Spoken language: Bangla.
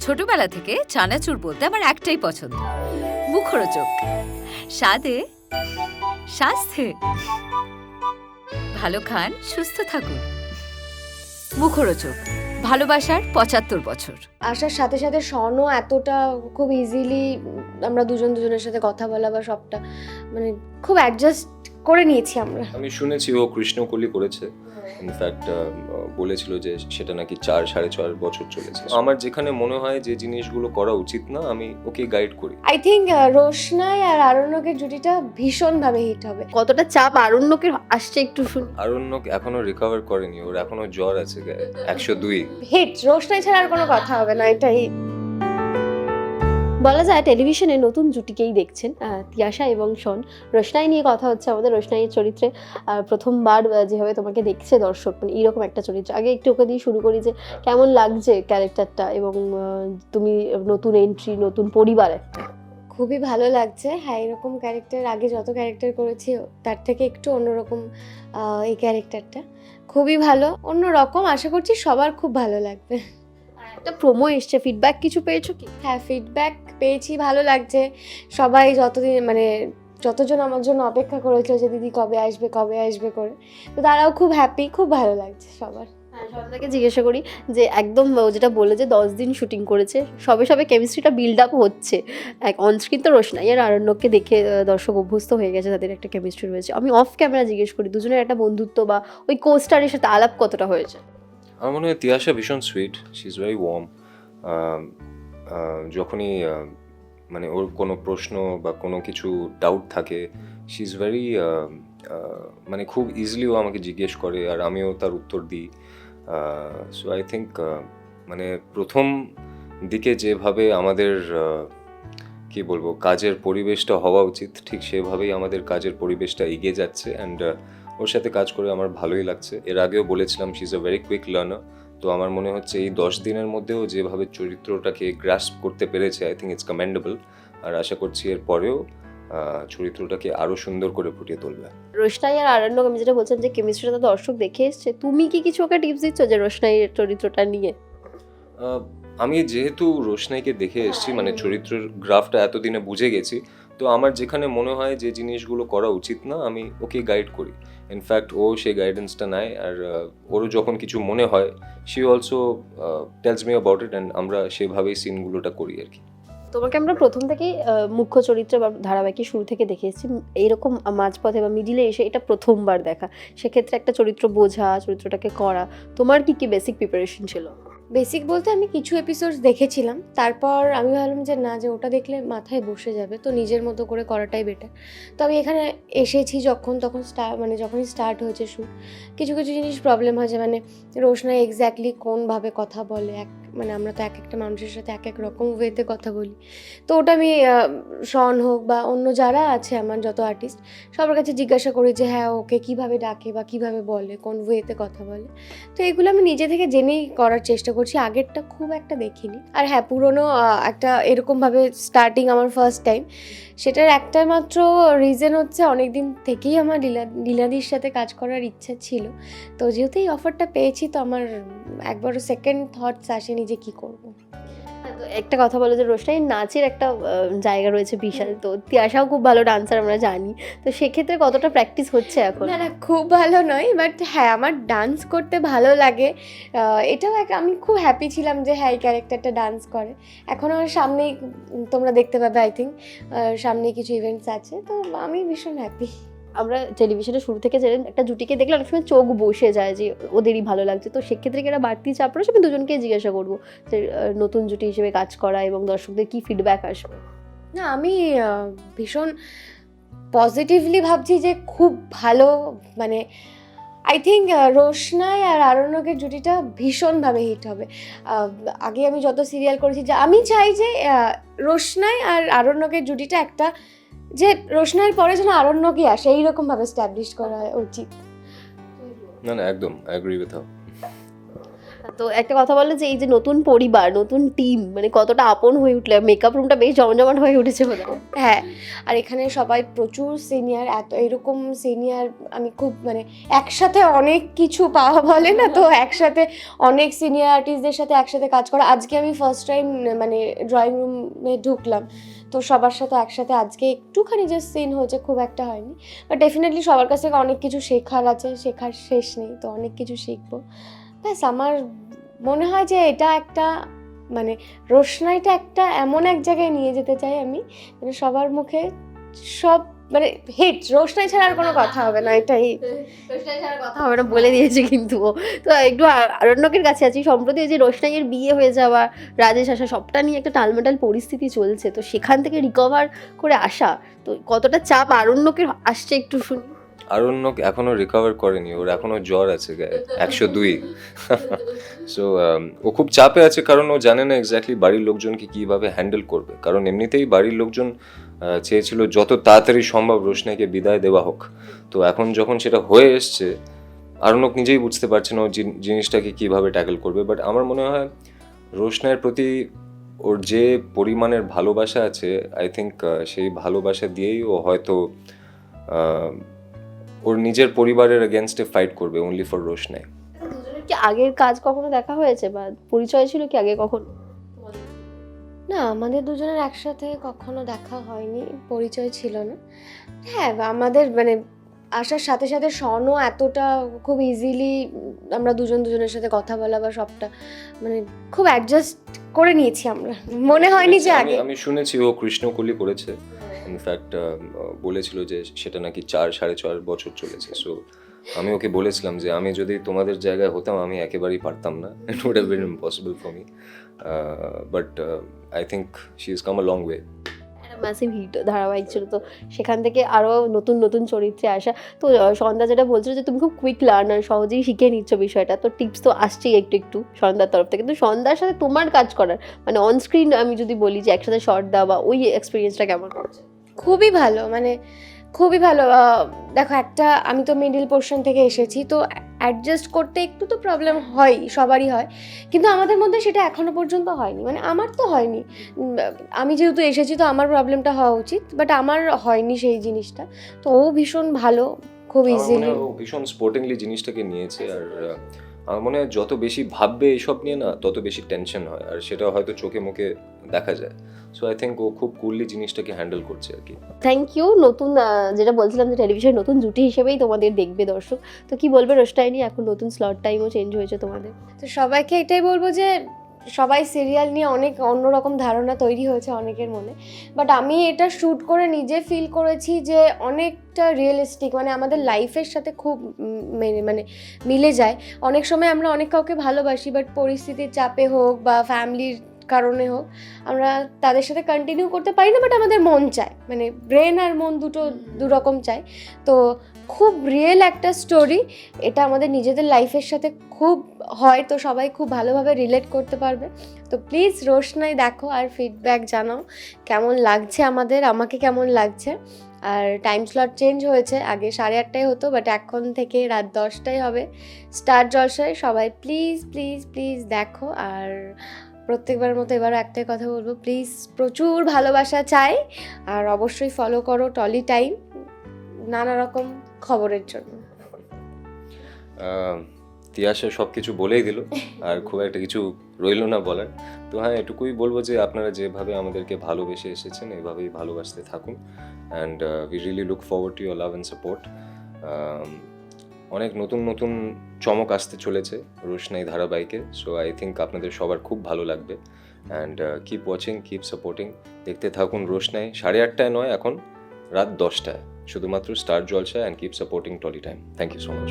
ছোটবেলা থেকে চানাচুর বলতে আমার একটাই পছন্দ। মুখরোচক। স্বাদে স্বাস্থ্যে ভালো খান, সুস্থ থাকুন। মুখরোচক। ভালোবাসার পঁচাত্তর বছর। আসার সাথে সাথে স্বর্ণ এতটা খুব ইজিলি আমরা দুজন দুজনের সাথে কথা বলা বা সবটা মানে খুব অ্যাডজাস্ট করে নিয়েছি আমরা। আমি শুনেছি ও কৃষ্ণকলি করেছে। ইনফ্যাক্ট বলেছিল যে সেটা নাকি চার সাড়ে চার বছর চলেছে। আমার যেখানে মনে হয় যে জিনিসগুলো করা উচিত না আমি ওকে গাইড করি। আই থিঙ্ক রোশনাই আর আরণ্যকের জুটিটা ভীষণভাবে হিট হবে। কতটা চাপ আরণ্যকের আসছে একটু শুনি। আরণ্যক এখনও রিকভার করেনি ওর এখনও জ্বর আছে গায়ে। একশো দুই। হিট রোশনাই ছাড়া আর কোনো কথা হবে না এটা হিট বলা যায় টেলিভিশনে নতুন জুটিকেই দেখছেন তিয়াশা এবং শন। রোশনাই নিয়ে কথা হচ্ছে আমাদের রোশনাইয়ের চরিত্রে। প্রথমবার যেভাবে তোমাকে দেখছে দর্শক মানে এইরকম একটা চরিত্র। আগে একটু ওকে দিয়ে শুরু করি যে কেমন লাগছে ক্যারেক্টারটা এবং তুমি নতুন এন্ট্রি নতুন পরিবার? একটা খুবই ভালো লাগছে। হ্যাঁ এরকম ক্যারেক্টার, আগে যত ক্যারেক্টার করেছি, তার থেকে একটু অন্যরকম এই ক্যারেক্টারটা। খুবই ভালো। অন্যরকম, আশা করছি সবার খুব ভালো লাগবে। একটা প্রোমো এসছে। ফিডব্যাক কিছু পেয়েছ কি? হ্যাঁ ফিডব্যাক পেয়েছি ভালো লাগছে। সবাই যতদিন মানে যতজন আমার জন্য অপেক্ষা করেছিল যে দিদি কবে আসবে কবে আসবে করে তো তারাও খুব হ্যাপি খুব ভালো লাগছে সবার। সবাইকে জিজ্ঞাসা করি যে একদম যেটা বলে যে দশ দিন শুটিং করেছে সবে সবে কেমিস্ট্রিটা বিল্ড আপ হচ্ছে। এক অনস্ক্রিন তো রোশনাই আর আরণ্যককে দেখে দর্শক অভ্যস্ত হয়ে গেছে তাদের একটা কেমিস্ট্রি রয়েছে। আমি অফ ক্যামেরা জিজ্ঞেস করি দুজনের একটা বন্ধুত্ব বা ওই কোস্টারের সাথে আলাপ কতটা হয়েছে? আমার মনে হয় তিয়াশা ভীষণ sweet she is very warm যখনই মানে ওর কোনো প্রশ্ন বা কোনো কিছু ডাউট থাকে শি ইজ ভেরি মানে খুব ইজিলি ও আমাকে জিজ্ঞেস করে আর আমিও তার উত্তর দিই। সো আই থিঙ্ক মানে প্রথম দিকে যেভাবে আমাদের আহ, কি বলব কাজের পরিবেশটা হওয়া উচিত ঠিক সেভাবেই আমাদের কাজের পরিবেশটা এগিয়ে যাচ্ছে অ্যান্ড ওর সাথে কাজ করে আমার ভালোই লাগছে। এর আগেও বলেছিলাম she is a very quick learner তো আমার মনে হচ্ছে এই দশ দিনের মধ্যেও যেভাবে চরিত্রটাকে গ্রাস্প করতে পেরেছে আই থিঙ্ক ইটস কমেন্ডেবল আর আশা করছি এর পরেও চরিত্রটাকে আরও সুন্দর করে ফুটিয়ে তুলবে। রোশনাই আর আরণ্যক আমি যেটা বলছিলাম যে কেমিস্ট্রিটা তো দর্শক দেখে এসছে তুমি কি কিছু ওকে টিপস দিচ্ছ যে রোশনাইয়ের চরিত্রটা নিয়ে? আমি যেহেতু রোশনাইকে দেখে এসেছি মানে চরিত্রের গ্রাফটা এতদিনে বুঝে গেছি তো আমার যেখানে মনে হয় যে জিনিসগুলো করা উচিত না, আমি ওকে গাইড করি। ইনফ্যাক্ট ও সেই গাইডেন্সটা নেয় আর ওরও যখন কিছু মনে হয় she also tells me about it and আমরা সেভাবেই সিনগুলোটা করি আর কি। তোমাকে আমরা প্রথম থেকেই মুখ্য চরিত্র বা ধারাবাহিকের শুরু থেকে দেখে এসেছি। এইরকম মাঝপথে বা মিডিলে এসে এটা প্রথমবার দেখা। সেক্ষেত্রে একটা চরিত্র বোঝা, চরিত্রটাকে করা, তোমার কি কি বেসিক প্রিপারেশন ছিল? বেসিক বলতে আমি কিছু এপিসোডস দেখেছিলাম। তারপর আমি ভাবলাম যে না, যে ওটা দেখলে মাথায় বসে যাবে, তো নিজের মতো করে করাটাই বেটার তো আমি এখানে এসেছি যখন, তখন স্টার মানে যখনই স্টার্ট হয়েছে শ্যুট কিছু কিছু জিনিস প্রবলেম হয়েছে। মানে রোশনা এক্স্যাক্টলি কোনভাবে কথা বলে, এক মানে আমরা তো এক একটা মানুষের সাথে এক এক রকম ওয়েতে কথা বলি। তো ওটা আমি শন হোক বা অন্য যারা আছে, আমার যত আর্টিস্ট সবার কাছে জিজ্ঞাসা করি যে হ্যাঁ ওকে কীভাবে ডাকে বা কীভাবে বলে, কোন ওয়েতে কথা বলে? তো এগুলো আমি নিজে থেকে জেনেই করার চেষ্টা করছি, আগেরটা খুব একটা দেখিনি। আর হ্যাঁ পুরনো একটা এরকমভাবে স্টার্টিং আমার ফার্স্ট টাইম সেটার একটা মাত্র রিজন হচ্ছে অনেক দিন থেকেই আমার লীলা, লীলাদির সাথে কাজ করার ইচ্ছা ছিল। তো যেহেতু এই অফারটা পেয়েছি, তো আমার একবারও সেকেন্ড থটস আসেনি। যে কি করব? একটা কথা বলো যে রোশনাই নাচের একটা জায়গা রয়েছে বিশাল। তো তিয়াশাও খুব ভালো ডান্সার আমরা জানি। তো সেক্ষেত্রে কতটা প্র্যাকটিস হচ্ছে এখন? না না খুব ভালো নয় বাট হ্যাঁ আমার ডান্স করতে ভালো লাগে। এটাও এক আমি খুব হ্যাপি ছিলাম যে হ্যাঁ এই ক্যারেক্টারটা ডান্স করে। এখন আমার সামনেই তোমরা দেখতে পাবে আই থিঙ্ক সামনে কিছু ইভেন্টস আছে। তো আমি ভীষণ হ্যাপি আমরা টেলিভিশনে শুরু থেকে যে একটা জুটিকে দেখলে অনেক সময় চোখ বসে যায় যে ওদেরই ভালো লাগছে। তো সেক্ষেত্রে একটা বাড়তি চাপ রয়েছে আমি দুজনকে জিজ্ঞাসা করব যে নতুন জুটি হিসেবে কাজ করা এবং দর্শকদের কি ফিডব্যাক আসবে? না, আমি ভীষণ পজিটিভলি ভাবছি যে খুব ভালো মানে আই থিঙ্ক রোশনাই আর আরণ্যকের জুটিটা ভীষণভাবে হিট হবে। আগে আমি যত সিরিয়াল করেছি, যে আমি চাই যে রোশনায় আর আরণ্যকের জুটিটা একটা যে রোশনাইয়ের পরে যেন আরণ্যকই আসে এইরকমভাবে স্ট্যাবলিশ করা উচিত। না না, একদম আই এগ্রি উইথ হাউ তো একটা কথা বলো যে এই যে নতুন পরিবার, নতুন টিম মানে কতটা আপন হয়ে উঠলে মেকআপ রুমটা বেশ জমজমাট হয়ে উঠেছে হয়। হ্যাঁ আর এখানে সবাই প্রচুর সিনিয়র এত এরকম সিনিয়র আমি খুব মানে একসাথে অনেক কিছু পাওয়া বলে না, তো একসাথে অনেক সিনিয়র আর্টিস্টদের সাথে একসাথে কাজ করা। আজকে আমি ফার্স্ট টাইম মানে ড্রয়িং রুমে ঢুকলাম, তো সবার সাথে একসাথে আজকে একটুখানি যে সিন হয়েছে, খুব একটা হয়নি। বাট ডেফিনেটলি সবার কাছ থেকে অনেক কিছু শেখার আছে, শেখার শেষ নেই, তো অনেক কিছু শিখব। ব্যাস, আমার মনে হয় যে এটা একটা মানে রোশনাইটা একটা এমন এক জায়গায় নিয়ে যেতে চাই আমি মানে সবার মুখে সব মানে হিট রোশনাই ছাড়া আর কোনো কথা হবে না, এটাই। কথা হবে না। বলে দিয়েছে কিন্তু তো একটু আরণ্যকের কাছে আছি, সম্প্রতি যে রোশনাইয়ের বিয়ে হয়ে যাওয়া, রাজেশ আসা, সবটা নিয়ে একটা টালমাটাল পরিস্থিতি চলছে, তো সেখান থেকে রিকভার করে আসা, তো কতটা চাপ আরণ্যকের আসছে একটু শুনি। আরণ্যক এখনও রিকভার করেনি, ওর এখনও জ্বর আছে, একশো দুই। সো ও খুব চাপে আছে কারণ ও জানে না এক্স্যাক্টলি বাড়ির লোকজনকে কীভাবে হ্যান্ডেল করবে। কারণ এমনিতেই বাড়ির লোকজন চেয়েছিল যত তাড়াতাড়ি সম্ভব রোশনাকে বিদায় দেওয়া হোক। তো এখন যখন সেটা হয়ে এসছে, আরণ্যক নিজেই বুঝতে পারছে না ও জিনিসটাকে কীভাবে ট্যাকেল করবে। বাট আমার মনে হয় রোশনাইয়ের প্রতি ওর যে পরিমাণের ভালোবাসা আছে আই থিঙ্ক সেই ভালোবাসা দিয়েই ও হয়তো ওর নিজের পরিবারের এগেনস্টে ফাইট করবে অনলি ফর রোশনাই। কি আগের কাজ কখনো দেখা হয়েছে? বা পরিচয় ছিল কি আগে কখনো? না আমাদের দুজনের একসাথে কখনো দেখা হয়নি পরিচয় ছিল না। হ্যাঁ আমাদের মানে আসার সাথে সাথে সনও এতটা খুব ইজিলি আমরা দুজন দুজনের সাথে কথা বলা বা সবটা মানে খুব অ্যাডজাস্ট করে নিয়েছি আমরা। মনে হয়নি যে আগে। আমি শুনেছি ও কৃষ্ণকলি করেছে। ইনফ্যাক্ট বলেছিল যে সেটা নাকি চার, সাড়ে চার বছর চলেছে। সো আমি ওকে বলেছিলাম যে আমি যদি তোমাদের জায়গায় হতাম, আমি একেবারেই পারতাম না। It would have been impossible for me but I think she is come a long way massive hit ধারাবাহিক ছিল। তো সেখান থেকে আরও নতুন নতুন চরিত্রে আসা। তো সন্ধ্যা যেটা বলছিল যে তুমি খুব কুইক লার্নার সহজেই শিখে নিচ্ছ বিষয়টা। তো টিপস তো আসছেই একটু একটু সন্ধ্যার তরফ থেকে। কিন্তু সন্ধ্যার সাথে তোমার কাজ করার মানে অনস্ক্রিন আমি যদি বলি যে একসাথে শর্ট দেওয়া বা ওই এক্সপিরিয়েন্সটা কেমন করছে খুবই ভালো মানে খুবই ভালো দেখো একটা আমি তো মিডিল পোর্শন থেকে এসেছি তো অ্যাডজাস্ট করতে একটু তো প্রবলেম হয় সবারই হয় কিন্তু আমাদের মধ্যে সেটা এখনও পর্যন্ত হয়নি মানে আমার তো হয়নি আমি যেহেতু এসেছি তো আমার প্রবলেমটা হওয়া উচিত বাট আমার হয়নি সেই জিনিসটা তো ও ভীষণ ভালো খুব ইজিলি ভীষণ স্পোর্টিংলি জিনিসটাকে নিয়েছে আর আমার মনে হয় যত বেশি ভাববে এইসব নিয়ে না তত বেশি টেনশন হয়। আর সেটা হয়তো চোখে মুখে দেখা যায়। সো আই থিঙ্ক ও খুব কুললি জিনিসটাকে হ্যান্ডেল করছে আর কি। থ্যাংক ইউ নতুন যেটা বলছিলাম যে টেলিভিশন নতুন জুটি হিসেবেই তোমাদের দেখবে দর্শক। তো কি বলবে রোস্টাইনি এখন নতুন স্লট টাইমও চেঞ্জ হয়েছে তোমাদের। তো সবাইকে এটাই বলব যে সবাই সিরিয়াল নিয়ে অনেক অন্যরকম ধারণা তৈরি হয়েছে অনেকের মনে। বাট আমি এটা শ্যুট করে নিজে ফিল করেছি যে অনেকটা রিয়েলিস্টিক মানে আমাদের লাইফের সাথে খুব মেনে- মানে মিলে যায়। অনেক সময় আমরা অনেক কাউকে ভালোবাসি বাট পরিস্থিতির চাপে হোক বা ফ্যামিলির কারণে হোক আমরা তাদের সাথে কন্টিনিউ করতে পারি না বাট আমাদের মন চায়। মানে ব্রেন আর মন দুটো দুরকম চায়। তো খুব রিয়েল একটা স্টোরি এটা আমাদের নিজেদের লাইফের সাথে খুব হয় তো সবাই খুব ভালোভাবে রিলেট করতে পারবে। তো প্লিজ রোশনাই দেখো আর ফিডব্যাক জানাও কেমন লাগছে আমাদের আমাকে কেমন লাগছে? আর টাইম স্লট চেঞ্জ হয়েছে আগে সাড়ে আটটায় হতো বাট এখন থেকে রাত দশটায় হবে। স্টার জলসায় সবাই প্লিজ প্লিজ প্লিজ দেখো আর প্রত্যেকবার মতো এবারও একটাই কথা বলব প্লিজ প্রচুর ভালোবাসা চাই আর অবশ্যই ফলো করো টলি টাইম নানা রকম খবরের জন্য। তিয়াসা সব কিছু বলেই দিল, আর খুব একটা কিছু রইল না বলার। তো হ্যাঁ এটুকুই বলব যে আপনারা যেভাবে আমাদেরকে ভালোবেসে এসেছেন, এভাবেই ভালোবাসতে থাকুন। And we really look forward to your love and support অনেক নতুন নতুন চমক আসতে চলেছে রোশনাই ধারাবাহিকে। সো আই থিঙ্ক আপনাদের সবার খুব ভালো লাগবে। And keep watching keep supporting দেখতে থাকুন রোশনাই। সাড়ে আটটায় নয়, এখন রাত দশটায়। শুধুমাত্র Star Jalsha and keep supporting Tolly time thank you so much